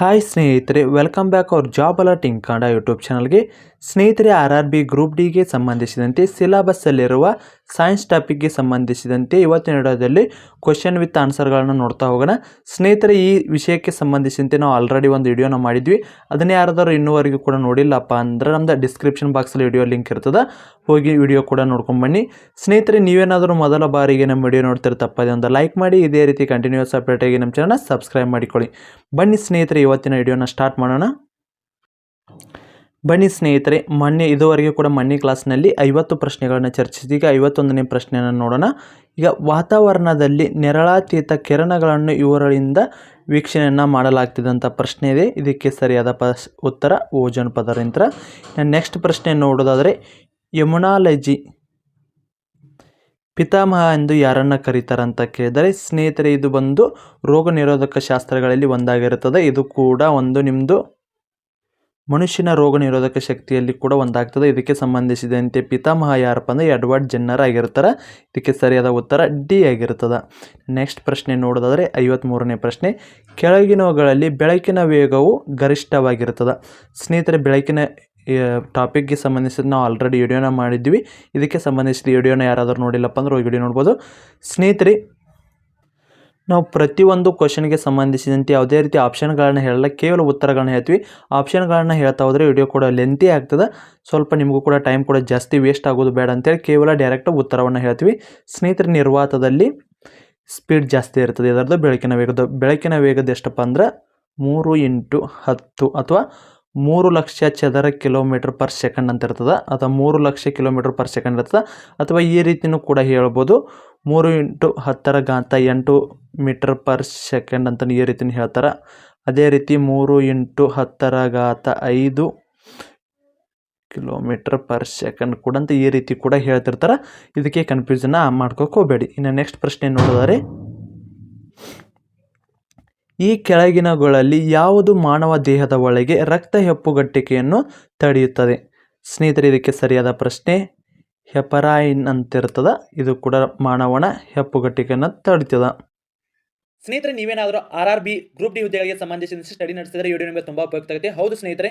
Hi ಸ್ನೇಹಿತರೆ welcome back ಅವ್ರ job alerting Kannada YouTube ಚಾನಲ್ಗೆ ಸ್ನೇಹಿತರೆ ಆರ್ ಆರ್ ಬಿ ಗ್ರೂಪ್ ಡಿಗೆ ಸಂಬಂಧಿಸಿದಂತೆ ಸಿಲೆಬಸ್ಸಲ್ಲಿರುವ ಸೈನ್ಸ್ ಟಾಪಿಕ್ಗೆ ಸಂಬಂಧಿಸಿದಂತೆ ಇವತ್ತಿನ ವಿಡಿಯೋದಲ್ಲಿ ಕ್ವಶನ್ ವಿತ್ ಆನ್ಸರ್ಗಳನ್ನು ನೋಡ್ತಾ ಹೋಗೋಣ. ಸ್ನೇಹಿತರೆ, ಈ ವಿಷಯಕ್ಕೆ ಸಂಬಂಧಿಸಿದಂತೆ ನಾವು ಆಲ್ರೆಡಿ ಒಂದು ವಿಡಿಯೋನ ಮಾಡಿದ್ವಿ. ಅದನ್ನೇ ಯಾರಾದರೂ ಇನ್ನೂವರೆಗೂ ಕೂಡ ನೋಡಿಲ್ಲಪ್ಪ ಅಂದ್ರೆ ನಮ್ದು ಡಿಸ್ಕ್ರಿಪ್ಷನ್ ಬಾಕ್ಸಲ್ಲಿ ವಿಡಿಯೋ ಲಿಂಕ್ ಇರ್ತದೆ. ಹೋಗಿ ವಿಡಿಯೋ ಕೂಡ ನೋಡ್ಕೊಂಡು ಬನ್ನಿ. ಸ್ನೇಹಿತರೆ, ನೀವೇನಾದರೂ ಮೊದಲ ಬಾರಿಗೆ ನಮ್ಮ ವಿಡಿಯೋ ನೋಡ್ತಿರೋ ತಪ್ಪದೆ ಒಂದು ಲೈಕ್ ಮಾಡಿ. ಇದೇ ರೀತಿ ಕಂಟಿನ್ಯೂಸ್ ಅಪ್ಡೇಟಾಗಿ ನಮ್ಮ ಚಾನಲ್ನ ಸಬ್ಸ್ಕ್ರೈಬ್ ಮಾಡಿಕೊಳ್ಳಿ. ಬನ್ನಿ ಸ್ನೇಹಿತರೆ, ಇವತ್ತಿನ ವಿಡಿಯೋನ ಸ್ಟಾರ್ಟ್ ಮಾಡೋಣ. ಬನ್ನಿ ಸ್ನೇಹಿತರೆ, ಮೊನ್ನೆ ಇದುವರೆಗೆ ಕೂಡ ಮೊನ್ನೆ ಕ್ಲಾಸ್ನಲ್ಲಿ ಐವತ್ತು ಪ್ರಶ್ನೆಗಳನ್ನು ಚರ್ಚಿಸಿದ ಈಗ ಐವತ್ತೊಂದನೇ ಪ್ರಶ್ನೆಯನ್ನು ನೋಡೋಣ. ಈಗ ವಾತಾವರಣದಲ್ಲಿ ನೆರಳಾತೀತ ಕಿರಣಗಳನ್ನು ಇವರಿಂದ ವೀಕ್ಷಣೆಯನ್ನು ಮಾಡಲಾಗ್ತಿದ್ದಂಥ ಪ್ರಶ್ನೆ ಇದೆ. ಇದಕ್ಕೆ ಸರಿಯಾದ ಉತ್ತರ ಓಜೋನ್ ಪದರಂತ್ರ ನೆಕ್ಸ್ಟ್ ಪ್ರಶ್ನೆ ನೋಡೋದಾದರೆ, ಯಮುನಾಲಜಿ ಪಿತಾಮಹ ಎಂದು ಯಾರನ್ನು ಕರೀತಾರೆ ಅಂತ ಕೇಳಿದರೆ, ಸ್ನೇಹಿತರೆ, ಇದು ಬಂದು ರೋಗ ನಿರೋಧಕ ಶಾಸ್ತ್ರಗಳಲ್ಲಿ ಒಂದಾಗಿರುತ್ತದೆ. ಇದು ಕೂಡ ಒಂದು ನಿಮ್ಮದು ಮನುಷ್ಯನ ರೋಗ ನಿರೋಧಕ ಶಕ್ತಿಯಲ್ಲಿ ಕೂಡ ಒಂದಾಗ್ತದೆ. ಇದಕ್ಕೆ ಸಂಬಂಧಿಸಿದಂತೆ ಪಿತಾಮಹ ಯಾರಪ್ಪ ಅಂದರೆ ಎಡ್ವರ್ಡ್ ಜೆನ್ನರ್ ಆಗಿರ್ತಾರೆ. ಇದಕ್ಕೆ ಸರಿಯಾದ ಉತ್ತರ ಡಿ ಆಗಿರ್ತದೆ. ನೆಕ್ಸ್ಟ್ ಪ್ರಶ್ನೆ ನೋಡೋದಾದರೆ ಐವತ್ತ್ಮೂರನೇ ಪ್ರಶ್ನೆ. ಕೆಳಗಿನವುಗಳಲ್ಲಿ ಬೆಳಕಿನ ವೇಗವು ಗರಿಷ್ಠವಾಗಿರ್ತದೆ. ಸ್ನೇಹಿತರೆ, ಬೆಳಕಿನ ಟಾಪಿಕ್ಗೆ ಸಂಬಂಧಿಸಿದ ನಾವು ಆಲ್ರೆಡಿ ವಿಡಿಯೋನ ಮಾಡಿದ್ವಿ. ಇದಕ್ಕೆ ಸಂಬಂಧಿಸಿದ ವಿಡಿಯೋನ ಯಾರಾದರೂ ನೋಡಿಲ್ಲಪ್ಪ ಅಂದ್ರೆ ಹೋಗಿ ವಿಡಿಯೋ ನೋಡ್ಬೋದು. ಸ್ನೇಹಿತರೆ ನಾವು ಪ್ರತಿಯೊಂದು ಕ್ವಶನ್ಗೆ ಸಂಬಂಧಿಸಿದಂತೆ ಯಾವುದೇ ರೀತಿ ಆಪ್ಷನ್ಗಳನ್ನ ಹೇಳಲ್ಲ, ಕೇವಲ ಉತ್ತರಗಳನ್ನ ಹೇಳ್ತೀವಿ. ಆಪ್ಷನ್ಗಳನ್ನ ಹೇಳ್ತಾ ಹೋದರೆ ವಿಡಿಯೋ ಕೂಡ ಲೆಂತಿ ಆಗ್ತದೆ. ಸ್ವಲ್ಪ ನಿಮಗೂ ಕೂಡ ಟೈಮ್ ಕೂಡ ಜಾಸ್ತಿ ವೇಸ್ಟ್ ಆಗೋದು ಬೇಡ ಅಂತೇಳಿ ಕೇವಲ ಡೈರೆಕ್ಟ್ ಉತ್ತರವನ್ನು ಹೇಳ್ತೀವಿ. ಸ್ನೇಹಿತರ, ನಿರ್ವಾತದಲ್ಲಿ ಸ್ಪೀಡ್ ಜಾಸ್ತಿ ಇರ್ತದೆ. ಇದರದ್ದು ಬೆಳಕಿನ ವೇಗದ ಬೆಳಕಿನ ವೇಗದ ಎಷ್ಟಪ್ಪ ಅಂದ್ರೆ ಮೂರು ಇಂಟು ಹತ್ತು ಅಥವಾ ಮೂರು ಲಕ್ಷ ಚದರ ಕಿಲೋಮೀಟರ್ ಪರ್ ಸೆಕೆಂಡ್ ಅಂತ ಇರ್ತದೆ. ಅಥವಾ ಮೂರು ಲಕ್ಷ ಕಿಲೋಮೀಟರ್ ಪರ್ ಸೆಕೆಂಡ್ ಇರ್ತದೆ. ಅಥವಾ ಈ ರೀತಿಯೂ ಕೂಡ ಹೇಳ್ಬೋದು. ಮೂರು ಇಂಟು ಹತ್ತರ ಘಾತ ಎಂಟು ಮೀಟರ್ ಪರ್ ಸೆಕೆಂಡ್ ಅಂತ ಈ ರೀತಿಯೂ ಹೇಳ್ತಾರೆ. ಅದೇ ರೀತಿ ಮೂರು ಇಂಟು ಹತ್ತರ ಘಾತ ಐದು ಕಿಲೋಮೀಟರ್ ಪರ್ ಸೆಕೆಂಡ್ ಕೂಡ ಅಂತ ಈ ರೀತಿ ಕೂಡ ಹೇಳ್ತಿರ್ತಾರೆ. ಇದಕ್ಕೆ ಕನ್ಫ್ಯೂಸನ್ನ ಮಾಡ್ಕೋಕೋಬೇಡಿ ಇನ್ನು ನೆಕ್ಸ್ಟ್ ಪ್ರಶ್ನೆ ನೋಡಿದರೆ. ಈ ಕೆಳಗಿನಗಳಲ್ಲಿ ಯಾವುದು ಮಾನವ ದೇಹದ ಒಳಗೆ ರಕ್ತ ಹೆಪ್ಪುಗಟ್ಟಿಕೆಯನ್ನು ತಡೆಯುತ್ತದೆ? ಸ್ನೇಹಿತರೆ, ಇದಕ್ಕೆ ಸರಿಯಾದ ಪ್ರಶ್ನೆ ಹೆಪರಾಯಿನ್ ಅಂತಿರ್ತದೆ ಇದು ಕೂಡ ಮಾನವನ ಹೆಪ್ಪುಗಟ್ಟಿಕೆಯನ್ನು ತಡಿತದ ಸ್ನೇಹಿತರೆ, ನೀವೇನಾದರೂ R R B group D ಹುದ್ದೆಗಳಿಗೆ ಸಂಬಂಧಿಸಿದಂತೆ ಸ್ಟಡಿ ನಡೆಸಿದರೆ ವಿಡಿಯೋ ನಿಮಗೆ ತುಂಬ ಉಪಯುಕ್ತ ಆಗುತ್ತೆ. ಹೌದು ಸ್ನೇಹಿತರೆ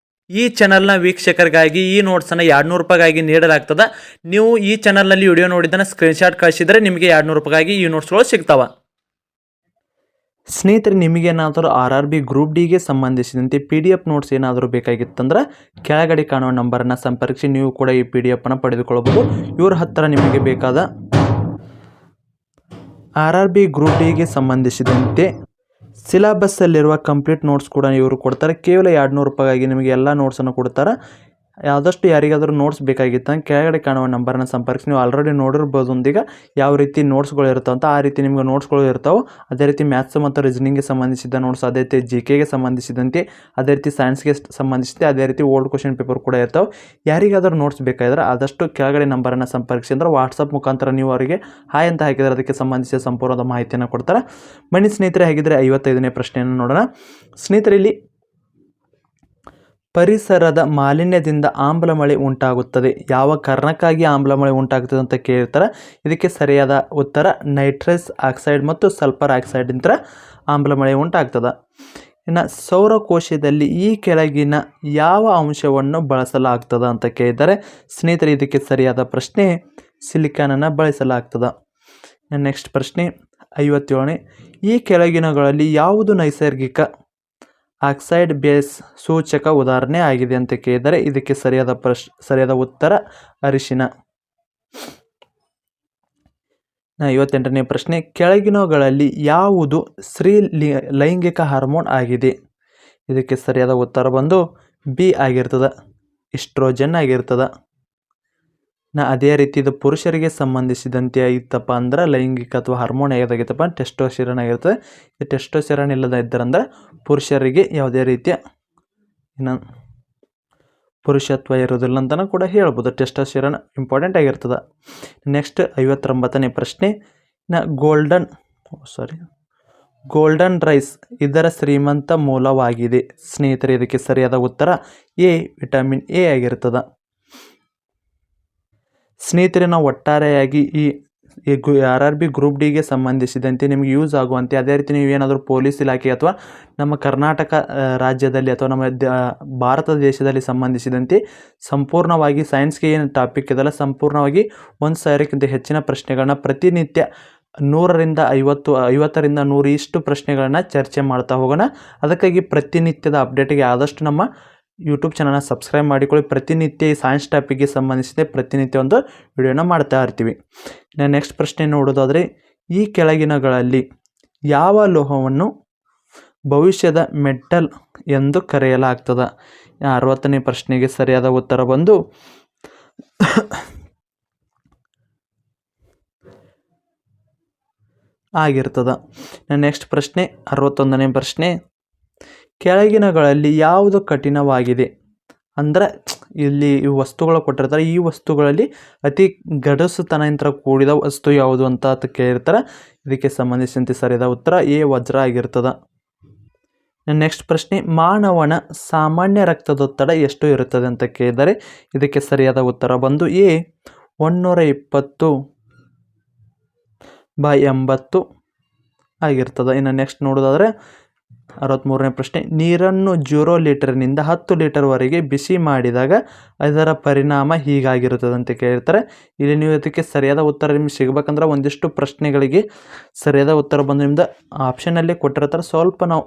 ಈ ಚಾನಲ್ನ ವೀಕ್ಷಕರಿಗಾಗಿ ಈ ನೋಟ್ಸನ್ನು ಎರಡು ನೂರು ರೂಪಾಯಿಗಾಗಿ ನೀಡಲಾಗ್ತದೆ. ನೀವು ಈ ಚಾನಲ್ನಲ್ಲಿ ವಿಡಿಯೋ ನೋಡಿದ್ದನ್ನು ಸ್ಕ್ರೀನ್ಶಾಟ್ ಕಳಿಸಿದರೆ ನಿಮಗೆ ಎರಡು ನೂರು ರೂಪಾಯಿಗಾಗಿ ಈ ನೋಟ್ಸ್ಗಳು ಸಿಗ್ತಾವೆ. ಸ್ನೇಹಿತರೆ ನಿಮಗೇನಾದರೂ ಆರ್ ಆರ್ ಬಿ ಗ್ರೂಪ್ ಡಿಗೆ ಸಂಬಂಧಿಸಿದಂತೆ ಪಿ ಡಿ ಎಫ್ ನೋಟ್ಸ್ ಏನಾದರೂ ಬೇಕಾಗಿತ್ತಂದ್ರೆ ಕೆಳಗಡೆ ಕಾಣುವ ನಂಬರನ್ನು ಸಂಪರ್ಕಿಸಿ, ನೀವು ಕೂಡ ಈ ಪಿ ಡಿ ಎಫನ್ನು ಪಡೆದುಕೊಳ್ಳಬಹುದು. ಇವ್ರ ಹತ್ತಿರ ನಿಮಗೆ ಬೇಕಾದ ಆರ್ ಆರ್ ಬಿ ಗ್ರೂಪ್ ಡಿಗೆ ಸಂಬಂಧಿಸಿದಂತೆ ಸಿಲೆಬಸ್ಸಲ್ಲಿರುವ ಕಂಪ್ಲೀಟ್ ನೋಟ್ಸ್ ಕೂಡ ಇವರು ಕೊಡ್ತಾರೆ. ಕೇವಲ ಎರಡು ನೂರು ರೂಪಾಯಿಗಾಗಿ ನಿಮಗೆ ಎಲ್ಲ ನೋಟ್ಸನ್ನು ಕೊಡ್ತಾರೆ. ಆದಷ್ಟು ಯಾರಿಗಾದರೂ ನೋಟ್ಸ್ ಬೇಕಾಗಿತ್ತು ಕೆಳಗಡೆ ಕಾಣುವ ನಂಬರನ್ನು ಸಂಪರ್ಕಿಸಿ. ನೀವು ಆಲ್ರೆಡಿ ನೋಡಿರ್ಬೋದು ಒಂದೀಗ ಯಾವ ರೀತಿ ನೋಟ್ಸ್ಗಳು ಇರ್ತಾವೆ ಅಂತ ಆ ರೀತಿ ನಿಮಗೆ ನೋಟ್ಸ್ಗಳು ಇರ್ತಾವೆ. ಅದೇ ರೀತಿ ಮ್ಯಾಥ್ಸ್ ಮತ್ತು ರೀಸನಿಂಗ್ಗೆ ಸಂಬಂಧಿಸಿದ ನೋಟ್ಸ್ ಅದೇ ರೀತಿ ಜಿ ಕೆಗೆ ಸಂಬಂಧಿಸಿದಂತೆ, ಅದೇ ರೀತಿ ಸೈನ್ಸ್ಗೆ ಸಂಬಂಧಿಸಿದೆ ಅದೇ ರೀತಿ ಓಲ್ಡ್ ಕ್ವಶನ್ ಪೇಪರ್ ಕೂಡ ಇರ್ತಾವೆ. ಯಾರಿಗಾದರೂ ನೋಟ್ಸ್ ಬೇಕಾದ್ರೆ ಆದಷ್ಟು ಕೆಳಗಡೆ ನಂಬರನ್ನು ಸಂಪರ್ಕಿಸಿ ಅಂದ್ರೆ ವಾಟ್ಸಪ್ ಮುಖಾಂತರ ನೀವು ಅವರಿಗೆ ಹಾಯ್ ಅಂತ ಹಾಕಿದರೆ ಅದಕ್ಕೆ ಸಂಬಂಧಿಸಿದ ಸಂಪೂರ್ಣದ ಮಾಹಿತಿಯನ್ನು ಕೊಡ್ತಾರೆ. ಬನ್ನಿ ಸ್ನೇಹಿತರೆ ಹಾಗಿದ್ರೆ ಐವತ್ತೈದನೇ ಪ್ರಶ್ನೆಯನ್ನು ನೋಡೋಣ. ಸ್ನೇಹಿತರೆ, ಇಲ್ಲಿ ಪರಿಸರದ ಮಾಲಿನ್ಯದಿಂದ ಆಮ್ಲಮಳೆ ಉಂಟಾಗುತ್ತದೆ. ಯಾವ ಕಾರಣಕ್ಕಾಗಿ ಆಮ್ಲಮಳೆ ಉಂಟಾಗುತ್ತದೆ ಅಂತ ಕೇಳ್ತಾರೆ ಇದಕ್ಕೆ ಸರಿಯಾದ ಉತ್ತರ, ನೈಟ್ರಸ್ ಆಕ್ಸೈಡ್ ಮತ್ತು ಸಲ್ಫರ್ ಆಮ್ಲ ಮಳೆ ಉಂಟಾಗ್ತದೆ. ಇನ್ನು ಸೌರಕೋಶದಲ್ಲಿ ಈ ಕೆಳಗಿನ ಯಾವ ಅಂಶವನ್ನು ಬಳಸಲಾಗ್ತದೆ ಅಂತ ಕೇಳಿದರೆ, ಸ್ನೇಹಿತರೆ, ಇದಕ್ಕೆ ಸರಿಯಾದ ಪ್ರಶ್ನೆ, ಸಿಲಿಕಾನನ್ನು ಬಳಸಲಾಗ್ತದೆ. ನೆಕ್ಸ್ಟ್ ಪ್ರಶ್ನೆ, ಐವತ್ತೇಳನೇ, ಈ ಕೆಳಗಿನಗಳಲ್ಲಿ ಯಾವುದು ನೈಸರ್ಗಿಕ ಆಕ್ಸೈಡ್ ಬೇಸ್ ಸೂಚಕ ಉದಾಹರಣೆ ಆಗಿದೆ ಅಂತ ಕೇಳಿದರೆ ಇದಕ್ಕೆ ಸರಿಯಾದ ಪ್ರಶ್, ಸರಿಯಾದ ಉತ್ತರ ಅರಿಶಿನ. ಐವತ್ತೆಂಟನೇ ಪ್ರಶ್ನೆ, ಕೆಳಗಿನವುಗಳಲ್ಲಿ ಯಾವುದು ಸ್ತ್ರೀ ಲೈಂಗಿಕ ಹಾರ್ಮೋನ್ ಆಗಿದೆ? ಇದಕ್ಕೆ ಸರಿಯಾದ ಉತ್ತರ ಬಂದು ಬಿ ಆಗಿರ್ತದೆ, ಇಸ್ಟ್ರೋಜನ್ ಆಗಿರ್ತದ. ನಾ ಅದೇ ರೀತಿ ಇದು ಪುರುಷರಿಗೆ ಸಂಬಂಧಿಸಿದಂತೆ ಇತ್ತಪ್ಪ ಅಂದ್ರೆ ಲೈಂಗಿಕ ಅಥವಾ ಹಾರ್ಮೋನ್ ಯಾವುದಾಗಿತ್ತಪ್ಪ? ಟೆಸ್ಟೋಸಿರನ್ ಆಗಿರ್ತದೆ. ಈ ಟೆಸ್ಟೋಸಿರನ್ ಇಲ್ಲದ ಇದ್ದರಂದ್ರೆ ಪುರುಷರಿಗೆ ಯಾವುದೇ ರೀತಿಯ ಇನ್ನು ಪುರುಷತ್ವ ಇರೋದಿಲ್ಲ ಅಂತಲೂ ಕೂಡ ಹೇಳ್ಬೋದು. ಟೆಸ್ಟೋಸಿರನ್ ಇಂಪಾರ್ಟೆಂಟ್ ಆಗಿರ್ತದೆ. ನೆಕ್ಸ್ಟ್ ಐವತ್ತೊಂಬತ್ತನೇ ಪ್ರಶ್ನೆ. ನ ಗೋಲ್ಡನ್ ಸಾರಿ ಗೋಲ್ಡನ್ ರೈಸ್ ಇದರ ಶ್ರೀಮಂತ ಮೂಲವಾಗಿದೆ. ಸ್ನೇಹಿತರೆ, ಇದಕ್ಕೆ ಸರಿಯಾದ ಉತ್ತರ ಎ ವಿಟಮಿನ್ ಎ ಆಗಿರ್ತದೆ. ಸ್ನೇಹಿತರೆ ನಾವು ಒಟ್ಟಾರೆಯಾಗಿ ಈ ಆರ್ ಆರ್ ಬಿ ಗ್ರೂಪ್ ಡಿಗೆ ಸಂಬಂಧಿಸಿದಂತೆ ನಿಮಗೆ ಯೂಸ್ ಆಗುವಂತೆ, ಅದೇ ರೀತಿ ನೀವು ಏನಾದರೂ ಪೊಲೀಸ್ ಇಲಾಖೆ ಅಥವಾ ನಮ್ಮ ಕರ್ನಾಟಕ ರಾಜ್ಯದಲ್ಲಿ ಅಥವಾ ನಮ್ಮ ಭಾರತ ದೇಶದಲ್ಲಿ ಸಂಬಂಧಿಸಿದಂತೆ ಸಂಪೂರ್ಣವಾಗಿ ಸೈನ್ಸ್ಗೆ ಏನು ಟಾಪಿಕ್ ಇದೆಲ್ಲ ಸಂಪೂರ್ಣವಾಗಿ ಒಂದು ಸಾವಿರಕ್ಕಿಂತ ಹೆಚ್ಚಿನ ಪ್ರಶ್ನೆಗಳನ್ನ ಪ್ರತಿನಿತ್ಯ ನೂರರಿಂದ ಐವತ್ತು, ಐವತ್ತರಿಂದ ನೂರು ಇಷ್ಟು ಪ್ರಶ್ನೆಗಳನ್ನ ಚರ್ಚೆ ಮಾಡ್ತಾ ಹೋಗೋಣ. ಅದಕ್ಕಾಗಿ ಪ್ರತಿನಿತ್ಯದ ಅಪ್ಡೇಟ್ಗೆ ಆದಷ್ಟು ನಮ್ಮ ಯೂಟ್ಯೂಬ್ ಚಾನಲ್ನ ಸಬ್ಸ್ಕ್ರೈಬ್ ಮಾಡಿಕೊಳ್ಳಿ. ಪ್ರತಿನಿತ್ಯ ಈ ಸೈನ್ಸ್ ಟಾಪಿಕ್ಗೆ ಸಂಬಂಧಿಸಿದ ಪ್ರತಿನಿತ್ಯ ಒಂದು ವಿಡಿಯೋನ ಮಾಡ್ತಾ ಇರ್ತೀವಿ. ಇನ್ನು ನೆಕ್ಸ್ಟ್ ಪ್ರಶ್ನೆ ನೋಡೋದಾದರೆ, ಈ ಕೆಳಗಿನಗಳಲ್ಲಿ ಯಾವ ಲೋಹವನ್ನು ಭವಿಷ್ಯದ ಮೆಟಲ್ ಎಂದು ಕರೆಯಲಾಗ್ತದ? ಅರವತ್ತನೇ ಪ್ರಶ್ನೆಗೆ ಸರಿಯಾದ ಉತ್ತರ ಬಂದು, ಆಗಿರ್ತದ. ನೆಕ್ಸ್ಟ್ ಪ್ರಶ್ನೆ, ಅರವತ್ತೊಂದನೇ ಪ್ರಶ್ನೆ ಕೆಳಗಿನಗಳಲ್ಲಿ ಯಾವುದು ಕಠಿಣವಾಗಿದೆ? ಅಂದ್ರೆ, ಇಲ್ಲಿ ಈ ವಸ್ತುಗಳು ಕೊಟ್ಟಿರ್ತಾರೆ. ಈ ವಸ್ತುಗಳಲ್ಲಿ ಅತಿ ಗಡಸುತನದಿಂದ ಕೂಡಿದ ವಸ್ತು ಯಾವುದು ಅಂತ ಅಂತ ಕೇಳಿರ್ತಾರೆ. ಇದಕ್ಕೆ ಸಂಬಂಧಿಸಿದಂತೆ ಸರಿಯಾದ ಉತ್ತರ ಎ. ವಜ್ರ ಆಗಿರ್ತದೆ. ನೆಕ್ಸ್ಟ್ ಪ್ರಶ್ನೆ, ಮಾನವನ ಸಾಮಾನ್ಯ ರಕ್ತದೊತ್ತಡ ಎಷ್ಟು ಇರುತ್ತದೆ ಅಂತ ಕೇಳಿದರೆ, ಇದಕ್ಕೆ ಸರಿಯಾದ ಉತ್ತರ ಬಂದು ಎ. ಒನ್ನೂರ ಇಪ್ಪತ್ತು ಬೈ ಎಂಬತ್ತು ಆಗಿರ್ತದೆ. ಇನ್ನು ನೆಕ್ಸ್ಟ್ ನೋಡೋದಾದರೆ ಅರವತ್ತ್ಮೂರನೇ ಪ್ರಶ್ನೆ, ನೀರನ್ನು ಜೀರೋ ಲೀಟರ್ನಿಂದ ಹತ್ತು ಲೀಟರ್ವರೆಗೆ ಬಿಸಿ ಮಾಡಿದಾಗ ಅದರ ಪರಿಣಾಮ ಹೀಗಾಗಿರುತ್ತದೆ ಅಂತ ಕೇಳಿರ್ತಾರೆ ಇಲ್ಲಿ ನೀವು ಇದಕ್ಕೆ ಸರಿಯಾದ ಉತ್ತರ ನಿಮ್ಗೆ ಸಿಗಬೇಕಂದ್ರೆ ಒಂದಿಷ್ಟು ಪ್ರಶ್ನೆಗಳಿಗೆ ಸರಿಯಾದ ಉತ್ತರ ಬಂದು ನಿಮ್ದು ಆಪ್ಷನಲ್ಲಿ ಕೊಟ್ಟಿರ್ತಾರೆ. ಸ್ವಲ್ಪ ನಾವು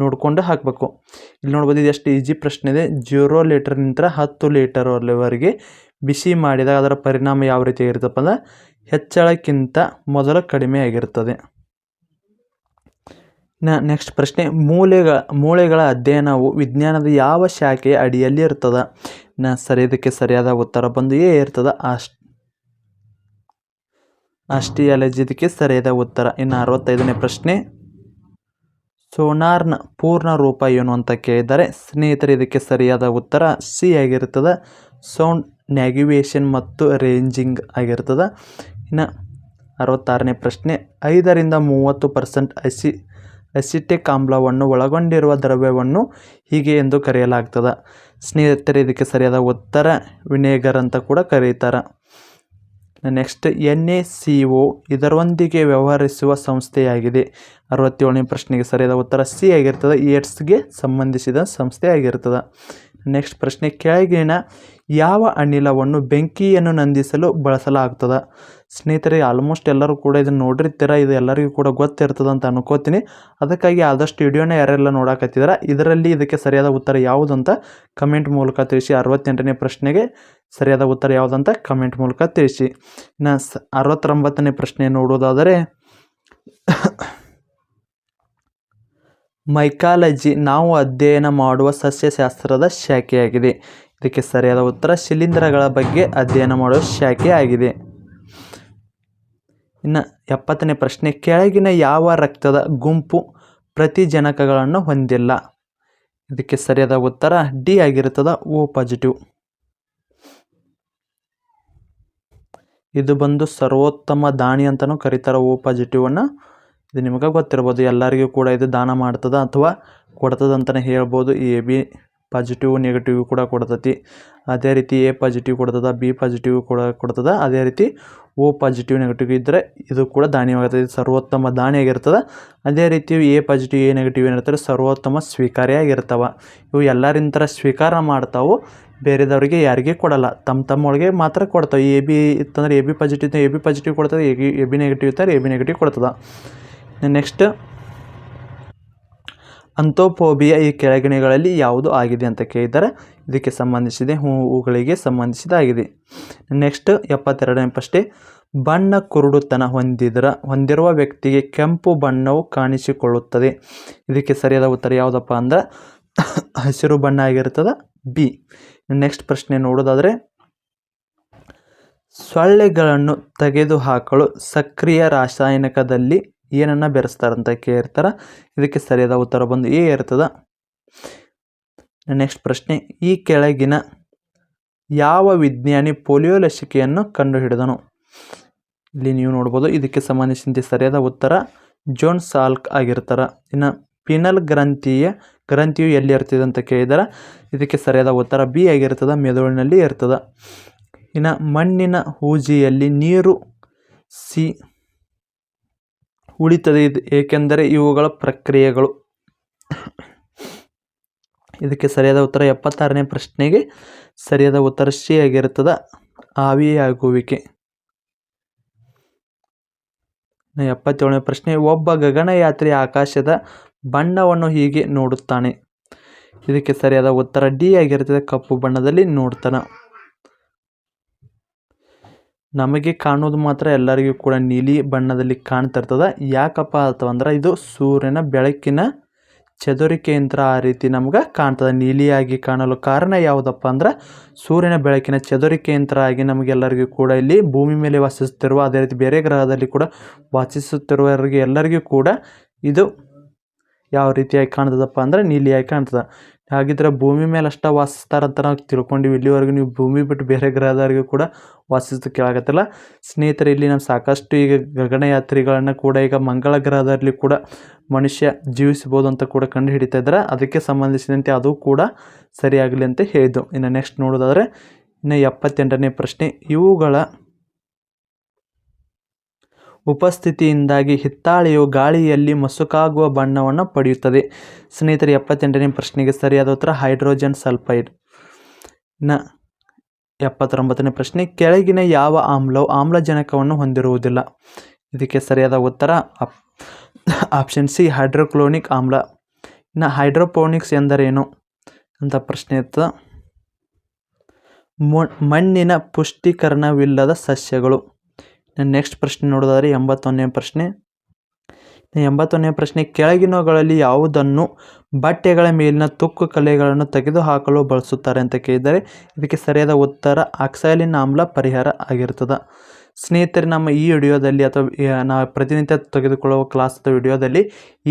ನೋಡಿಕೊಂಡು ಹಾಕಬೇಕು. ಇಲ್ಲಿ ನೋಡ್ಬೋದು ಇದು ಎಷ್ಟು ಈಜಿ ಪ್ರಶ್ನೆ ಇದೆ. ಜೀರೋ ಲೀಟರ್ನಿಂದ ಹತ್ತು ಲೀಟರ್ವರೆಗೆ ಬಿಸಿ ಮಾಡಿದಾಗ ಅದರ ಪರಿಣಾಮ ಯಾವ ರೀತಿ ಇರುತ್ತಪ್ಪ ಅಂದ್ರೆ, ಹೆಚ್ಚಳಕ್ಕಿಂತ ಮೊದಲು ಕಡಿಮೆ ಆಗಿರುತ್ತದೆ. ನ ನೆಕ್ಸ್ಟ್ ಪ್ರಶ್ನೆ. ಮೂಲೆಗಳ ಮೂಳೆಗಳ ಅಧ್ಯಯನವು ವಿಜ್ಞಾನದ ಯಾವ ಶಾಖೆಯ ಅಡಿಯಲ್ಲಿ ಇರ್ತದ? ನ, ಸರಿ, ಇದಕ್ಕೆ ಸರಿಯಾದ ಉತ್ತರ ಬಂದು ಏ ಇರ್ತದ. ಅಷ್ಟ್ ಆಸ್ಟಿಯಾಲಜಿ ಇದಕ್ಕೆ ಸರಿಯಾದ ಉತ್ತರ. ಇನ್ನು ಅರವತ್ತೈದನೇ ಪ್ರಶ್ನೆ. ಸೋನಾರ್ನ ಪೂರ್ಣ ರೂಪ ಏನು ಅಂತ ಕೇಳಿದರೆ, ಸ್ನೇಹಿತರೆ, ಇದಕ್ಕೆ ಸರಿಯಾದ ಉತ್ತರ ಸಿ ಆಗಿರ್ತದೆ. ಸೌಂಡ್ ನ್ಯಾಗಿವೇಷನ್ ಮತ್ತು ರೇಂಜಿಂಗ್ ಆಗಿರ್ತದೆ. ಇನ್ನು ಅರವತ್ತಾರನೇ ಪ್ರಶ್ನೆ. ಐದರಿಂದ ಮೂವತ್ತು ಪರ್ಸೆಂಟ್ ಅಸಿ ಅಸಿಟಿಕ್ ಆಮ್ಲವನ್ನು ಒಳಗೊಂಡಿರುವ ದ್ರವ್ಯವನ್ನು ಹೀಗೆ ಎಂದು ಕರೆಯಲಾಗ್ತದ. ಸ್ನೇಹಿತರೆ, ಇದಕ್ಕೆ ಸರಿಯಾದ ಉತ್ತರ ವಿನೇಗರ್ ಅಂತ ಕೂಡ ಕರೀತಾರೆ. Next N A C O ಇದರೊಂದಿಗೆ ವ್ಯವಹರಿಸುವ ಸಂಸ್ಥೆಯಾಗಿದೆ. ಅರವತ್ತೇಳನೇ ಪ್ರಶ್ನೆಗೆ ಸರಿಯಾದ ಉತ್ತರ ಸಿ ಆಗಿರ್ತದೆ. ಏಡ್ಸ್ಗೆ ಸಂಬಂಧಿಸಿದ ಸಂಸ್ಥೆ ಆಗಿರ್ತದೆ. ನೆಕ್ಸ್ಟ್ ಪ್ರಶ್ನೆ ಕೆಳಗಿನ ಯಾವ ಅನಿಲವನ್ನು ಬೆಂಕಿಯನ್ನು ನಂದಿಸಲು ಬಳಸಲಾಗ್ತದೆ? ಸ್ನೇಹಿತರೆ ಆಲ್ಮೋಸ್ಟ್ ಎಲ್ಲರೂ ಕೂಡ ಇದನ್ನು ನೋಡಿರ್ತೀರ? ಇದು ಎಲ್ಲರಿಗೂ ಕೂಡ ಗೊತ್ತಿರ್ತದೆ ಅಂತ ಅನ್ಕೋತೀನಿ. ಅದಕ್ಕಾಗಿ ಆದಷ್ಟು ವಿಡಿಯೋನ ಯಾರೆಲ್ಲ ನೋಡಾಕತ್ತಿದಾರ, ಇದರಲ್ಲಿ ಇದಕ್ಕೆ ಸರಿಯಾದ ಉತ್ತರ ಯಾವುದು ಅಂತ ಕಮೆಂಟ್ ಮೂಲಕ ತಿಳಿಸಿ. ಅರವತ್ತೆಂಟನೇ ಪ್ರಶ್ನೆಗೆ ಸರಿಯಾದ ಉತ್ತರ ಯಾವುದಂತ ಕಮೆಂಟ್ ಮೂಲಕ ತಿಳಿಸಿ. ಇನ್ನು ಸ, ಅರವತ್ತೊಂಬತ್ತನೇ ಪ್ರಶ್ನೆ ನೋಡೋದಾದರೆ ಮೈಕಾಲಜಿ ನಾವು ಅಧ್ಯಯನ ಮಾಡುವ ಸಸ್ಯಶಾಸ್ತ್ರದ ಶಾಖೆಯಾಗಿದೆ. ಇದಕ್ಕೆ ಸರಿಯಾದ ಉತ್ತರ, ಶಿಲೀಂಧ್ರಗಳ ಬಗ್ಗೆ ಅಧ್ಯಯನ ಮಾಡುವ ಶಾಖೆ ಆಗಿದೆ ಇನ್ನು ಎಪ್ಪತ್ತನೇ ಪ್ರಶ್ನೆ, ಕೆಳಗಿನ ಯಾವ ರಕ್ತದ ಗುಂಪು ಪ್ರತಿಜನಕಗಳನ್ನು ಹೊಂದಿಲ್ಲ? ಇದಕ್ಕೆ ಸರಿಯಾದ ಉತ್ತರ, ಡಿ ಆಗಿರುತ್ತದೆ, ಓ ಪಾಸಿಟಿವ್. ಇದು ಬಂದು ಸರ್ವೋತ್ತಮ ದಾಣಿ ಅಂತಲೂ ಕರೀತಾರೆ, ಓ ಪಾಸಿಟಿವನ್ನು ಇದು ನಿಮಗೆ ಗೊತ್ತಿರ್ಬೋದು, ಎಲ್ಲರಿಗೂ ಕೂಡ ಇದು ದಾನ ಮಾಡ್ತದೆ ಅಥವಾ ಕೊಡ್ತದೆ ಅಂತಲೇ ಹೇಳ್ಬೋದು. ಎ, ಬಿ ಪಾಸಿಟಿವ್, ನೆಗೆಟಿವ್ ಕೂಡ ಕೊಡ್ತತಿ. ಅದೇ ರೀತಿ ಎ ಪಾಸಿಟಿವ್ ಕೊಡ್ತದೆ, ಬಿ ಪಾಸಿಟಿವ್ ಕೂಡ ಕೊಡ್ತದೆ. ಅದೇ ರೀತಿ ಓ ಪಾಸಿಟಿವ್ ನೆಗೆಟಿವ್ ಇದ್ದರೆ ಇದು ಕೂಡ ದಾನಿಯಾಗುತ್ತದೆ ಇದು ಸರ್ವೋತ್ತಮ ದಾನಿಯಾಗಿರ್ತದೆ. ಅದೇ ರೀತಿ ಎ ಪಾಸಿಟಿವ್, ಎ ನೆಗೆಟಿವ್ ಏನಿರ್ತಾರೆ ಸರ್ವೋತ್ತಮ ಸ್ವೀಕಾರಿಯಾಗಿರ್ತವೆ. ಇವು ಎಲ್ಲರಿಂತರ ಸ್ವೀಕಾರ ಮಾಡ್ತಾವು ಬೇರೆದವ್ರಿಗೆ ಯಾರಿಗೆ ಕೊಡಲ್ಲ. ತಮ್ಮ ತಮ್ಮೊಳಗೆ ಮಾತ್ರ ಕೊಡ್ತಾವೆ. ಎ ಬಿ ಇತ್ತಂದ್ರೆ A B positive A B positive ಕೊಡ್ತದೆ, A B A B negative ಇರ್ತಾರೆ ಎ ಬಿ ನೆಗೆಟಿವ್ ಕೊಡ್ತದೆ. ನೆಕ್ಸ್ಟ್ ಅಂತೋಫೋಬಿಯಾ ಈ ಕೆಳಗಿನಗಳಲ್ಲಿ ಯಾವುದು ಆಗಿದೆ ಅಂತ ಕೇಳಿದ್ದಾರೆ ಇದಕ್ಕೆ ಸಂಬಂಧಿಸಿದೆ ಹೂವುಗಳಿಗೆ ಸಂಬಂಧಿಸಿದಾಗಿದೆ ನೆಕ್ಸ್ಟ್ ಎಪ್ಪತ್ತೆರಡನೇ ಪ್ರಶ್ನೆ, ಬಣ್ಣ ಕುರುಡುತನ ಹೊಂದಿದ್ರ, ಹೊಂದಿರುವ ವ್ಯಕ್ತಿಗೆ ಕೆಂಪು ಬಣ್ಣವು ಕಾಣಿಸಿಕೊಳ್ಳುತ್ತದೆ. ಇದಕ್ಕೆ ಸರಿಯಾದ ಉತ್ತರ ಯಾವುದಪ್ಪ ಅಂದ್ರೆ, ಹಸಿರು ಬಣ್ಣ ಆಗಿರ್ತದೆ ಬಿ. ನೆಕ್ಸ್ಟ್ ಪ್ರಶ್ನೆ ನೋಡೋದಾದರೆ, ಸೊಳ್ಳೆಗಳನ್ನು ತೆಗೆದುಹಾಕಲು ಸಕ್ರಿಯ ರಾಸಾಯನಿಕದಲ್ಲಿ ಏನನ್ನು ಬೆರೆಸ್ತಾರಂತ ಕೇಳಿರ್ತಾರೆ ಇದಕ್ಕೆ ಸರಿಯಾದ ಉತ್ತರ ಬಂದು ಎ ಇರ್ತದೆ. ನೆಕ್ಸ್ಟ್ ಪ್ರಶ್ನೆ, ಈ ಕೆಳಗಿನ ಯಾವ ವಿಜ್ಞಾನಿ ಪೋಲಿಯೋ ಲಸಿಕೆಯನ್ನು ಕಂಡುಹಿಡಿದನು? ಇಲ್ಲಿ ನೀವು ನೋಡ್ಬೋದು, ಇದಕ್ಕೆ ಸಂಬಂಧಿಸಿದಂತೆ ಸರಿಯಾದ ಉತ್ತರ ಜೋನ್ ಸಾಲ್ಕ್ ಆಗಿರ್ತಾರೆ. ಇನ್ನು ಪಿನಲ್ ಗ್ರಂಥಿಯ, ಗ್ರಂಥಿಯು ಎಲ್ಲಿ ಇರ್ತದೆ ಅಂತ ಕೇಳಿದರೆ. ಇದಕ್ಕೆ ಸರಿಯಾದ ಉತ್ತರ ಬಿ ಆಗಿರ್ತದೆ, ಮೆದುಳಿನಲ್ಲಿ ಇರ್ತದೆ. ಇನ್ನು ಮಣ್ಣಿನ ಹೂಜಿಯಲ್ಲಿ ನೀರು ಸಿ ಉಳಿತದೆ ಇದು. ಏಕೆಂದರೆ ಇವುಗಳ ಪ್ರಕ್ರಿಯೆಗಳು. ಇದಕ್ಕೆ ಸರಿಯಾದ ಉತ್ತರ ಎಪ್ಪತ್ತಾರನೇ ಪ್ರಶ್ನೆಗೆ ಸರಿಯಾದ ಉತ್ತರ ಸಿ ಆಗಿರುತ್ತದೆ. ಆವಿಯಾಗುವಿಕೆ. ಎಪ್ಪತ್ತೇಳನೇ ಪ್ರಶ್ನೆ, ಒಬ್ಬ ಗಗನಯಾತ್ರಿ ಆಕಾಶದ ಬಣ್ಣವನ್ನು ಹೀಗೆ ನೋಡುತ್ತಾನೆ. ಇದಕ್ಕೆ ಸರಿಯಾದ ಉತ್ತರ ಡಿ ಆಗಿರುತ್ತದೆ. ಕಪ್ಪು ಬಣ್ಣದಲ್ಲಿ ನೋಡ್ತಾನೆ. ನಮಗೆ ಕಾಣೋದು ಮಾತ್ರ ಎಲ್ಲರಿಗೂ ಕೂಡ ನೀಲಿ ಬಣ್ಣದಲ್ಲಿ ಕಾಣ್ತಾ ಇರ್ತದೆ ಯಾಕಪ್ಪ ಅಂತಂದ್ರೆ ಇದು ಸೂರ್ಯನ ಬೆಳಕಿನ ಚದುರಿಕೆಯಿಂದ ಆ ರೀತಿ ನಮ್ಗೆ ಕಾಣ್ತದೆ. ನೀಲಿಯಾಗಿ ಕಾಣಲು ಕಾರಣ ಯಾವುದಪ್ಪ ಅಂದ್ರೆ ಸೂರ್ಯನ ಬೆಳಕಿನ ಚದುರಿಕೆಯಂತ್ರ ಆಗಿ ನಮಗೆಲ್ಲರಿಗೂ ಕೂಡ ಇಲ್ಲಿ ಭೂಮಿ ಮೇಲೆ ವಾಸಿಸುತ್ತಿರುವ, ಅದೇ ರೀತಿ ಬೇರೆ ಗ್ರಹದಲ್ಲಿ ಕೂಡ ವಾಸಿಸುತ್ತಿರುವವರಿಗೆ ಎಲ್ಲರಿಗೂ ಕೂಡ ಇದು ಯಾವ ರೀತಿಯಾಗಿ ಕಾಣ್ತದಪ್ಪ ಅಂದ್ರೆ ನೀಲಿಯಾಗಿ ಕಾಣ್ತದೆ. ಹಾಗಿದ್ರೆ ಭೂಮಿ ಮೇಲೆ ಅಷ್ಟೇ ವಾಸಿಸ್ತಾರಂತ ನಾವು ತಿಳ್ಕೊಂಡಿವಿ. ಇಲ್ಲಿವರೆಗೂ ನೀವು ಭೂಮಿ ಬಿಟ್ಟು ಬೇರೆ ಗ್ರಹದವರೆಗೂ ಕೂಡ ವಾಸಿಸೋದು ಕೇಳಾಗತ್ತಲ್ಲ. ಸ್ನೇಹಿತರೆ, ಇಲ್ಲಿ ನಾವು ಸಾಕಷ್ಟು ಈಗ ಗಗನಯಾತ್ರಿಗಳನ್ನು ಕೂಡ ಈಗ ಮಂಗಳ ಗ್ರಹದಲ್ಲಿ ಕೂಡ ಮನುಷ್ಯ ಜೀವಿಸ್ಬೋದು ಅಂತ ಕೂಡ ಕಂಡು ಹಿಡಿತಾ ಇದ್ದಾರೆ. ಅದಕ್ಕೆ ಸಂಬಂಧಿಸಿದಂತೆ ಅದು ಕೂಡ ಸರಿಯಾಗಲಿ ಅಂತ ಹೇಳಿದ್ದು. ಇನ್ನು ನೆಕ್ಸ್ಟ್ ನೋಡೋದಾದರೆ ಇನ್ನು ಎಪ್ಪತ್ತೆಂಟನೇ ಪ್ರಶ್ನೆ. ಇವುಗಳ ಉಪಸ್ಥಿತಿಯಿಂದಾಗಿ ಹಿತ್ತಾಳೆಯು ಗಾಳಿಯಲ್ಲಿ ಮಸುಕಾಗುವ ಬಣ್ಣವನ್ನು ಪಡೆಯುತ್ತದೆ. ಸ್ನೇಹಿತರೆ, ಎಪ್ಪತ್ತೆಂಟನೇ ಪ್ರಶ್ನೆಗೆ ಸರಿಯಾದ ಉತ್ತರ ಹೈಡ್ರೋಜನ್ ಸಲ್ಫೈಡ್. ನ, ಎಪ್ಪತ್ತೊಂಬತ್ತನೇ ಪ್ರಶ್ನೆ, ಕೆಳಗಿನ ಯಾವ ಆಮ್ಲವು ಆಮ್ಲಜನಕವನ್ನು ಹೊಂದಿರುವುದಿಲ್ಲ? ಇದಕ್ಕೆ ಸರಿಯಾದ ಉತ್ತರ ಆಪ್ ಆಪ್ಷನ್ ಸಿ, ಹೈಡ್ರೋಕ್ಲೋನಿಕ್ ಆಮ್ಲ. ಇನ್ನು ಹೈಡ್ರೋಪೋನಿಕ್ಸ್ ಎಂದರೇನು? ಅಂತ ಪ್ರಶ್ನೆ ಇತ್ತು. ಮಣ್ಣಿನ ಪುಷ್ಟೀಕರಣವಿಲ್ಲದ ಸಸ್ಯಗಳು. ನೆಕ್ಸ್ಟ್ ಪ್ರಶ್ನೆ ನೋಡೋದಾದ್ರೆ ಎಂಬತ್ತೊಂದನೇ ಪ್ರಶ್ನೆ. ಎಂಬತ್ತೊಂದನೇ ಪ್ರಶ್ನೆ, ಕೆಳಗಿನವುಗಳಲ್ಲಿ ಯಾವುದನ್ನು ಬಟ್ಟೆಗಳ ಮೇಲಿನ ತುಕ್ಕು ಕಲೆಗಳನ್ನು ತೆಗೆದುಹಾಕಲು ಬಳಸುತ್ತಾರೆ ಅಂತ ಕೇಳಿದರೆ ಇದಕ್ಕೆ ಸರಿಯಾದ ಉತ್ತರ ಆಕ್ಸೈಲಿನ್ ಆಮ್ಲ ಪರಿಹಾರ ಆಗಿರ್ತದೆ ಸ್ನೇಹಿತರೆ, ನಮ್ಮ ಈ ವಿಡಿಯೋದಲ್ಲಿ ಅಥವಾ ನಾವು ಪ್ರತಿನಿತ್ಯ ತೆಗೆದುಕೊಳ್ಳುವ ಕ್ಲಾಸ್ ಅಥವಾ ವಿಡಿಯೋದಲ್ಲಿ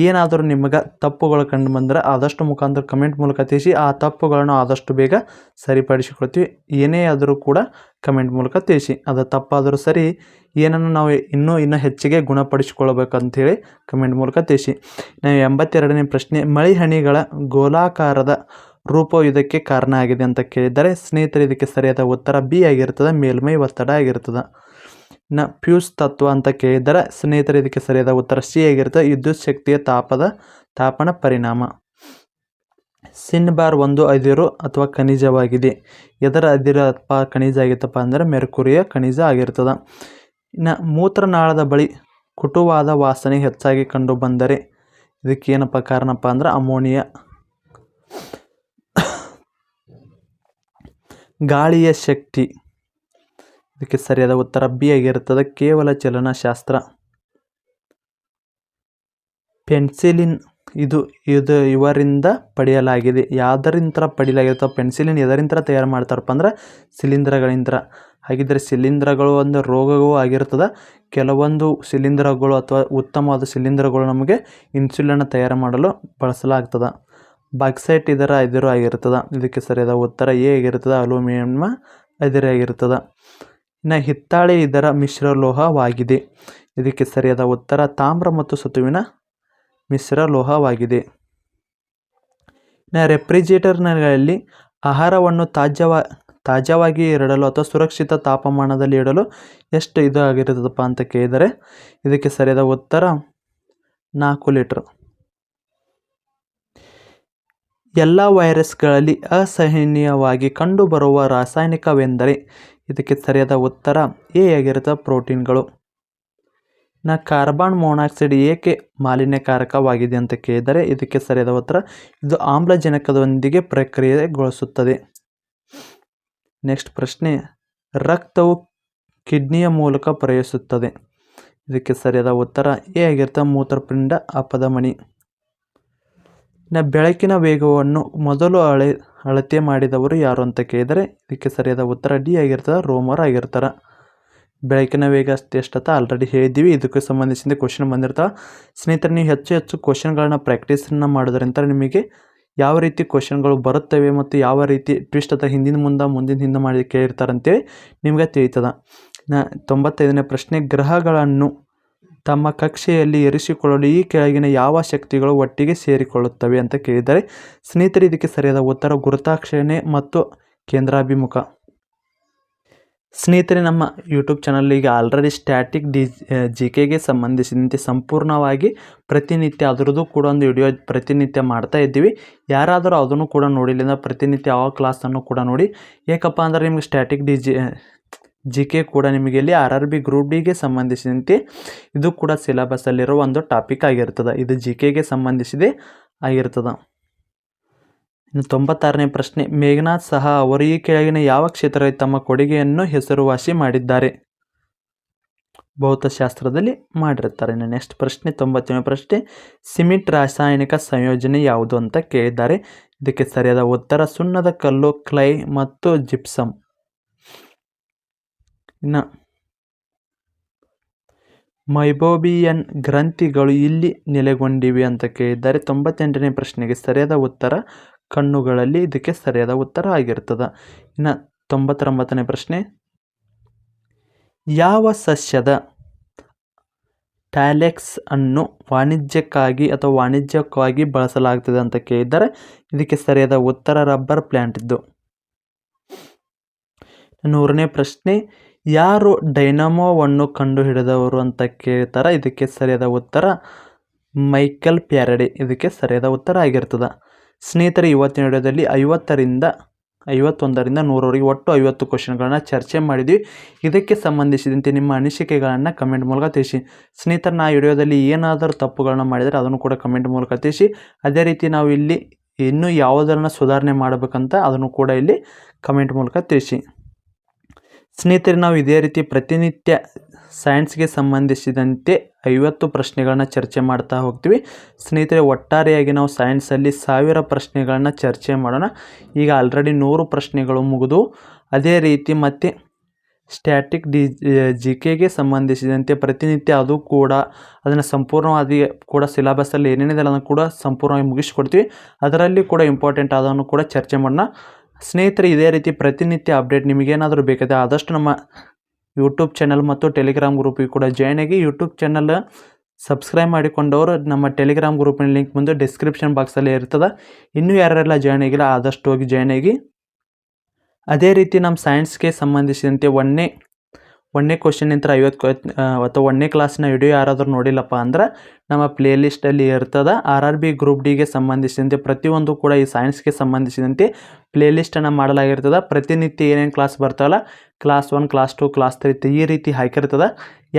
ಏನಾದರೂ ನಿಮಗೆ ತಪ್ಪುಗಳು ಕಂಡು ಬಂದರೆ ಆದಷ್ಟು ಮುಖಾಂತರ ಕಮೆಂಟ್ ಮೂಲಕ ತಿಳಿಸಿ, ಆ ತಪ್ಪುಗಳನ್ನು ಆದಷ್ಟು ಬೇಗ ಸರಿಪಡಿಸಿಕೊಳ್ತೀವಿ ಏನೇ ಆದರೂ ಕೂಡ ಕಮೆಂಟ್ ಮೂಲಕ ತಿಳಿಸಿ. ಅದು ತಪ್ಪಾದರೂ ಸರಿ, ಏನನ್ನು ನಾವು ಇನ್ನೂ ಇನ್ನೂ ಹೆಚ್ಚಿಗೆ ಗುಣಪಡಿಸಿಕೊಳ್ಳಬೇಕಂತೇಳಿ ಕಮೆಂಟ್ ಮೂಲಕ ತಿಳಿಸಿ. ನಾವು ಎಂಬತ್ತೆರಡನೇ ಪ್ರಶ್ನೆ, ಮಳಿಹಣಿಗಳ ಗೋಲಾಕಾರದ ರೂಪವು ಇದಕ್ಕೆ ಕಾರಣ ಆಗಿದೆ ಅಂತ ಕೇಳಿದರೆ ಸ್ನೇಹಿತರೆ, ಇದಕ್ಕೆ ಸರಿಯಾದ ಉತ್ತರ ಬಿ ಆಗಿರ್ತದೆ, ಮೇಲ್ಮೈ ಒತ್ತಡ ಆಗಿರ್ತದೆ. ಇನ್ನು ಪ್ಯೂಸ್ ತತ್ವ ಅಂತ ಕೇಳಿದರೆ, ಸ್ನೇಹಿತರೆ, ಇದಕ್ಕೆ ಸರಿಯಾದ ಉತ್ತರ ಸಿ ಆಗಿರುತ್ತೆ. ವಿದ್ಯುತ್ ಶಕ್ತಿಯ ತಾಪದ, ತಾಪನ ಪರಿಣಾಮ. ಸಿನ್ಬಾರ್ ಒಂದು ಅದಿರು ಅಥವಾ ಖನಿಜವಾಗಿದೆ. ಎದರ ಅದಿರ ಅಥವಾ ಖನಿಜ ಆಗಿತ್ತಪ್ಪ ಅಂದರೆ, ಮೆರ್ಕುರಿಯ ಖನಿಜ ಆಗಿರ್ತದೆ. ಇನ್ನು ಮೂತ್ರನಾಳದ ಬಳಿ ಕುಟುವಾದ ವಾಸನೆ ಹೆಚ್ಚಾಗಿ ಕಂಡು ಬಂದರೆ, ಇದಕ್ಕೆ ಏನಪ್ಪ ಕಾರಣಪ್ಪ ಅಂದ್ರೆ, ಅಮೋನಿಯಾ. ಗಾಳಿಯ ಶಕ್ತಿ. ಇದಕ್ಕೆ ಸರಿಯಾದ ಉತ್ತರ ಬಿ ಆಗಿರುತ್ತದೆ. ಕೇವಲ ಚಲನಶಾಸ್ತ್ರ. ಪೆನ್ಸಿಲಿನ್ ಇದು ಇದು ಇವರಿಂದ ಪಡೆಯಲಾಗಿದೆ. ಯಾವ್ದರಿಂದ ಪಡೆಯಲಾಗಿರ್ತವೆ ಪೆನ್ಸಿಲಿನ್ ಇದರಿಂದ ತಯಾರು ಮಾಡ್ತಾರಪ್ಪ ಅಂದ್ರೆ ಶಿಲೀಂಧ್ರಗಳಿಂದ ಹಾಗಿದ್ರೆ ಶಿಲೀಂಧ್ರಗಳು ಒಂದು ರೋಗವೂ ಆಗಿರ್ತದೆ. ಕೆಲವೊಂದು ಶಿಲೀಂಧ್ರಗಳು ಅಥವಾ ಉತ್ತಮವಾದ ಶಿಲೀಂಧ್ರಗಳು ನಮಗೆ ಇನ್ಸುಲಿನ್ ತಯಾರು ಮಾಡಲು ಬಳಸಲಾಗ್ತದೆ. ಬಾಕ್ಸೈಟ್ ಇದರ ಎದುರು ಆಗಿರ್ತದೆ. ಇದಕ್ಕೆ ಸರಿಯಾದ ಉತ್ತರ ಎ ಆಗಿರ್ತದೆ. ಅಲ್ಯೂಮಿನಿಯಮ್ ಎದುರು ಆಗಿರ್ತದೆ. ಇನ್ನು ಹಿತ್ತಾಳೆ ಇದರ ಮಿಶ್ರಲೋಹವಾಗಿದೆ. ಇದಕ್ಕೆ ಸರಿಯಾದ ಉತ್ತರ ತಾಮ್ರ ಮತ್ತು ಸತುವಿನ ಮಿಶ್ರಲೋಹವಾಗಿದೆ. ಇನ್ನು ರೆಫ್ರಿಜಿರೇಟರ್ನಲ್ಲಿ ಆಹಾರವನ್ನು ತಾಜಾವ ತಾಜಾವಾಗಿ ಇಡಲು ಅಥವಾ ಸುರಕ್ಷಿತ ತಾಪಮಾನದಲ್ಲಿ ಇಡಲು ಎಷ್ಟು ಇದು ಆಗಿರುತ್ತದಪ್ಪ ಅಂತ ಕೇಳಿದರೆ, ಇದಕ್ಕೆ ಸರಿಯಾದ ಉತ್ತರ ನಾಲ್ಕು ಲೀಟ್ರ್. ಎಲ್ಲ ವೈರಸ್ಗಳಲ್ಲಿ ಅಸಹನೀಯವಾಗಿ ಕಂಡುಬರುವ ರಾಸಾಯನಿಕವೆಂದರೆ ಇದಕ್ಕೆ ಸರಿಯಾದ ಉತ್ತರ ಎ ಆಗಿರುತ್ತೆ ಪ್ರೋಟೀನ್ಗಳು. ಇನ್ನು ಕಾರ್ಬನ್ ಮೊನಾಕ್ಸೈಡ್ ಏಕೆ ಮಾಲಿನ್ಯಕಾರಕವಾಗಿದೆ ಅಂತ ಕೇಳಿದರೆ ಇದಕ್ಕೆ ಸರಿಯಾದ ಉತ್ತರ ಇದು ಆಮ್ಲಜನಕದೊಂದಿಗೆ ಪ್ರಕ್ರಿಯೆಗೊಳಿಸುತ್ತದೆ ನೆಕ್ಸ್ಟ್ ಪ್ರಶ್ನೆ, ರಕ್ತವು ಕಿಡ್ನಿಯ ಮೂಲಕ ಪ್ರಯೋಗಿಸುತ್ತದೆ ಇದಕ್ಕೆ ಸರಿಯಾದ ಉತ್ತರ ಎ ಆಗಿರ್ತ ಮೂತ್ರಪಿಂಡ ಅಪದಮಣಿ ನ ಬೆಳಕಿನ ವೇಗವನ್ನು ಮೊದಲು ಅಳೆ ಅಳತೆ ಮಾಡಿದವರು ಯಾರು ಅಂತ ಕೇಳಿದರೆ ಇದಕ್ಕೆ ಸರಿಯಾದ ಉತ್ತರ ಡಿ ಆಗಿರ್ತದೆ, ರೋಮರ್ ಆಗಿರ್ತಾರೆ. ಬೆಳಕಿನ ವೇಗ ಎಷ್ಟತ್ತ ಆಲ್ರೆಡಿ ಹೇಳಿದ್ದೀವಿ. ಇದಕ್ಕೆ ಸಂಬಂಧಿಸಿದ ಕ್ವಶನ್ ಬಂದಿರ್ತಾವೆ. ಸ್ನೇಹಿತರೆ, ನೀವು ಹೆಚ್ಚು ಹೆಚ್ಚು ಕ್ವಶನ್ಗಳನ್ನ ಪ್ರಾಕ್ಟೀಸನ್ನು ಮಾಡೋದ್ರಿಂದ ನಿಮಗೆ ಯಾವ ರೀತಿ ಕ್ವಶನ್ಗಳು ಬರುತ್ತವೆ ಮತ್ತು ಯಾವ ರೀತಿ ಟ್ವಿಸ್ಟ್ ಅಥವಾ ಹಿಂದಿನ ಮುಂದೆ, ಮುಂದಿನ ಹಿಂದೆ ಮಾಡಿ ಕೇಳಿರ್ತಾರಂತೇಳಿ ನಿಮ್ಗೆ ತಿಳಿತದ. ನ ತೊಂಬತ್ತೈದನೇ ಪ್ರಶ್ನೆ, ಗ್ರಹಗಳನ್ನು ತಮ್ಮ ಕಕ್ಷೆಯಲ್ಲಿ ಇರಿಸಿಕೊಳ್ಳಲು ಈ ಕೆಳಗಿನ ಯಾವ ಶಕ್ತಿಗಳು ಒಟ್ಟಿಗೆ ಸೇರಿಕೊಳ್ಳುತ್ತವೆ ಅಂತ ಕೇಳಿದರೆ, ಸ್ನೇಹಿತರೆ, ಇದಕ್ಕೆ ಸರಿಯಾದ ಉತ್ತರ ಗುರುತಾಕ್ಷರಣೆ ಮತ್ತು ಕೇಂದ್ರಾಭಿಮುಖ. ಸ್ನೇಹಿತರೆ, ನಮ್ಮ ಯೂಟ್ಯೂಬ್ ಚಾನಲ್ ಈಗ ಆಲ್ರೆಡಿ ಸ್ಟ್ಯಾಟಿಕ್ ಡಿ ಜಿ ಕೆಗೆ ಸಂಬಂಧಿಸಿದಂತೆ ಸಂಪೂರ್ಣವಾಗಿ ಪ್ರತಿನಿತ್ಯ ಅದರದ್ದು ಕೂಡ ಒಂದು ವಿಡಿಯೋ ಪ್ರತಿನಿತ್ಯ ಮಾಡ್ತಾ ಇದ್ದೀವಿ. ಯಾರಾದರೂ ಅದನ್ನು ಕೂಡ ನೋಡಿಲ್ಲ ಪ್ರತಿನಿತ್ಯ ಆ ಕ್ಲಾಸನ್ನು ಕೂಡ ನೋಡಿ, ಏಕಪ್ಪ ಅಂದರೆ ನಿಮ್ಗೆ static D G G K ಕೂಡ ನಿಮಗೆ ಇಲ್ಲಿ ಆರ್ ಆರ್ ಬಿ ಗ್ರೂಪ್ ಡಿಗೆ ಸಂಬಂಧಿಸಿದಂತೆ ಇದು ಕೂಡ ಸಿಲೆಬಸ್ಸಲ್ಲಿರೋ ಒಂದು ಟಾಪಿಕ್ ಆಗಿರ್ತದೆ. ಇದು ಜಿ ಕೆಗೆ ಸಂಬಂಧಿಸಿದೆ ಆಗಿರ್ತದೆ. ಇನ್ನು ತೊಂಬತ್ತಾರನೇ ಪ್ರಶ್ನೆ, ಮೇಘನಾಥ್ ಸಹ ಅವರು ಈ ಕೆಳಗಿನ ಯಾವ ಕ್ಷೇತ್ರದಲ್ಲಿ ತಮ್ಮ ಕೊಡುಗೆಯನ್ನು ಹೆಸರುವಾಸಿ ಮಾಡಿದ್ದಾರೆ? ಭೌತಶಾಸ್ತ್ರದಲ್ಲಿ ಮಾಡಿರ್ತಾರೆ. ಇನ್ನು ನೆಕ್ಸ್ಟ್ ಪ್ರಶ್ನೆ, ತೊಂಬತ್ತೇಳನೇ ಪ್ರಶ್ನೆ, ಸಿಮೆಂಟ್ ರಾಸಾಯನಿಕ ಸಂಯೋಜನೆ ಯಾವುದು ಅಂತ ಕೇಳಿದ್ದಾರೆ. ಇದಕ್ಕೆ ಸರಿಯಾದ ಉತ್ತರ, ಸುಣ್ಣದ ಕಲ್ಲು, ಕ್ಲೈ ಮತ್ತು ಜಿಪ್ಸಮ್. ಇನ್ನು. ಮೈಬೋಬಿಯನ್ ಗ್ರಂಥಿಗಳು ಇಲ್ಲಿ ನೆಲೆಗೊಂಡಿವೆ ಅಂತ ಕೇಳಿದ್ದಾರೆ. ತೊಂಬತ್ತೆಂಟನೇ ಪ್ರಶ್ನೆಗೆ ಸರಿಯಾದ ಉತ್ತರ, ಕಣ್ಣುಗಳಲ್ಲಿ ಇದಕ್ಕೆ ಸರಿಯಾದ ಉತ್ತರ ಆಗಿರ್ತದೆ. ಇನ್ನು ತೊಂಬತ್ತೊಂಬತ್ತನೇ ಪ್ರಶ್ನೆ. ಯಾವ ಸಸ್ಯದ ಟ್ಯಾಲೆಕ್ಸ್ ಅನ್ನು ವಾಣಿಜ್ಯಕ್ಕಾಗಿ ಅಥವಾ ವಾಣಿಜ್ಯಕ್ಕಾಗಿ ಬಳಸಲಾಗ್ತದೆ ಅಂತ ಕೇಳಿದ್ದಾರೆ. ಇದಕ್ಕೆ ಸರಿಯಾದ ಉತ್ತರ ರಬ್ಬರ್ ಪ್ಲ್ಯಾಂಟ್ ಇದ್ದು. ನೂರನೇ ಪ್ರಶ್ನೆ. ಯಾರು ಡೈನಮೋವನ್ನು ಕಂಡುಹಿಡಿದವರು ಅಂತ ಕೇಳ್ತಾರೆ, ಇದಕ್ಕೆ ಸರಿಯಾದ ಉತ್ತರ ಮೈಕೆಲ್ ಪ್ಯಾರಡಿ ಇದಕ್ಕೆ ಸರಿಯಾದ ಉತ್ತರ ಆಗಿರ್ತದೆ. ಸ್ನೇಹಿತರೆ, ಇವತ್ತಿನ ವಿಡಿಯೋದಲ್ಲಿ ಐವತ್ತರಿಂದ, ಐವತ್ತೊಂದರಿಂದ ನೂರವರೆಗೆ ಒಟ್ಟು ಐವತ್ತು ಕ್ವಶನ್ಗಳನ್ನ ಚರ್ಚೆ ಮಾಡಿದ್ವಿ. ಇದಕ್ಕೆ ಸಂಬಂಧಿಸಿದಂತೆ ನಿಮ್ಮ ಅನಿಸಿಕೆಗಳನ್ನು ಕಮೆಂಟ್ ಮೂಲಕ ತಿಳಿಸಿ. ಸ್ನೇಹಿತರೆ, ನಾ ವಿಡಿಯೋದಲ್ಲಿ ಏನಾದರೂ ತಪ್ಪುಗಳನ್ನ ಮಾಡಿದರೆ ಅದನ್ನು ಕೂಡ ಕಮೆಂಟ್ ಮೂಲಕ ತಿಳಿಸಿ. ಅದೇ ರೀತಿ ನಾವು ಇಲ್ಲಿ ಇನ್ನೂ ಯಾವುದನ್ನು ಸುಧಾರಣೆ ಮಾಡಬೇಕಂತ ಅದನ್ನು ಕೂಡ ಇಲ್ಲಿ ಕಮೆಂಟ್ ಮೂಲಕ ತಿಳಿಸಿ. ಸ್ನೇಹಿತರೆ, ನಾವು ಇದೇ ರೀತಿ ಪ್ರತಿನಿತ್ಯ ಸೈನ್ಸ್ಗೆ ಸಂಬಂಧಿಸಿದಂತೆ ಐವತ್ತು ಪ್ರಶ್ನೆಗಳನ್ನ ಚರ್ಚೆ ಮಾಡ್ತಾ ಹೋಗ್ತೀವಿ. ಸ್ನೇಹಿತರೆ, ಒಟ್ಟಾರೆಯಾಗಿ ನಾವು ಸೈನ್ಸಲ್ಲಿ ಸಾವಿರ ಪ್ರಶ್ನೆಗಳನ್ನ ಚರ್ಚೆ ಮಾಡೋಣ. ಈಗ ಆಲ್ರೆಡಿ ನೂರು ಪ್ರಶ್ನೆಗಳು ಮುಗಿದು, ಅದೇ ರೀತಿ ಮತ್ತು ಸ್ಟ್ಯಾಟಿಕ್ ಡಿ ಜಿ ಕೆಗೆ ಸಂಬಂಧಿಸಿದಂತೆ ಪ್ರತಿನಿತ್ಯ ಅದು ಕೂಡ, ಅದನ್ನು ಸಂಪೂರ್ಣವಾಗಿ ಕೂಡ ಸಿಲೆಬಸ್ಸಲ್ಲಿ ಏನೇನಿದೆ ಅದನ್ನು ಕೂಡ ಸಂಪೂರ್ಣವಾಗಿ ಮುಗಿಸ್ಕೊಡ್ತೀವಿ. ಅದರಲ್ಲಿ ಕೂಡ ಇಂಪಾರ್ಟೆಂಟ್ ಆದವನ್ನು ಕೂಡ ಚರ್ಚೆ ಮಾಡೋಣ. ಸ್ನೇಹಿತರೆ, ಇದೇ ರೀತಿ ಪ್ರತಿನಿತ್ಯ ಅಪ್ಡೇಟ್ ನಿಮಗೇನಾದರೂ ಬೇಕಾದರೆ ಆದಷ್ಟು ನಮ್ಮ ಯೂಟ್ಯೂಬ್ ಚಾನಲ್ ಮತ್ತು ಟೆಲಿಗ್ರಾಮ್ ಗ್ರೂಪಿಗೆ ಕೂಡ ಜಾಯ್ನ್ ಆಗಿ ಯೂಟ್ಯೂಬ್ ಚಾನಲ್ ಸಬ್ಸ್ಕ್ರೈಬ್ ಮಾಡಿಕೊಂಡವರು ನಮ್ಮ ಟೆಲಿಗ್ರಾಮ್ ಗ್ರೂಪಿನ ಲಿಂಕ್ ಮುಂದೆ ಡಿಸ್ಕ್ರಿಪ್ಷನ್ ಬಾಕ್ಸಲ್ಲಿ ಇರ್ತದೆ. ಇನ್ನೂ ಯಾರೆಲ್ಲ ಜಾಯ್ನ್ ಆಗಿಲ್ಲ, ಆದಷ್ಟು ಹೋಗಿ ಜಾಯ್ನ್ ಆಗಿ. ಅದೇ ರೀತಿ ನಮ್ಮ ಸೈನ್ಸ್ಗೆ ಸಂಬಂಧಿಸಿದಂತೆ ಒಂದನೇ ಒಂದನೇ ಕ್ವಶನ್ ನಂತರ ಐವತ್ತು ಅಥವಾ ಒಂದನೇ ಕ್ಲಾಸ್ನ ವಿಡಿಯೋ ಯಾರಾದರೂ ನೋಡಿಲ್ಲಪ್ಪ ಅಂದ್ರೆ ನಮ್ಮ ಪ್ಲೇ ಲಿಸ್ಟಲ್ಲಿ ಇರ್ತದೆ ಆರ್ ಆರ್ ಬಿ ಗ್ರೂಪ್ ಡಿಗೆ ಸಂಬಂಧಿಸಿದಂತೆ, ಪ್ರತಿಯೊಂದು ಕೂಡ ಈ ಸೈನ್ಸ್ಗೆ ಸಂಬಂಧಿಸಿದಂತೆ ಪ್ಲೇ ಲಿಸ್ಟನ್ನು ಮಾಡಲಾಗಿರ್ತದೆ. ಪ್ರತಿನಿತ್ಯ ಏನೇನು ಕ್ಲಾಸ್ ಬರ್ತಾವಲ್ಲ class one class two class three ಈ ರೀತಿ ಹಾಕಿರ್ತದೆ.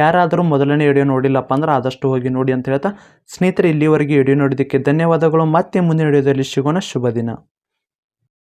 ಯಾರಾದರೂ ಮೊದಲನೇ ವಿಡಿಯೋ ನೋಡಿಲ್ಲಪ್ಪ ಅಂದ್ರೆ ಆದಷ್ಟು ಹೋಗಿ ನೋಡಿ ಅಂತ ಹೇಳ್ತಾ, ಸ್ನೇಹಿತರೆ, ಇಲ್ಲಿವರೆಗೆ ವಿಡಿಯೋ ನೋಡಿದ್ದಕ್ಕೆ ಧನ್ಯವಾದಗಳು. ಮತ್ತೆ ಮುಂದಿನ ವಿಡಿಯೋದಲ್ಲಿ ಸಿಗೋಣ. ಶುಭ ದಿನ.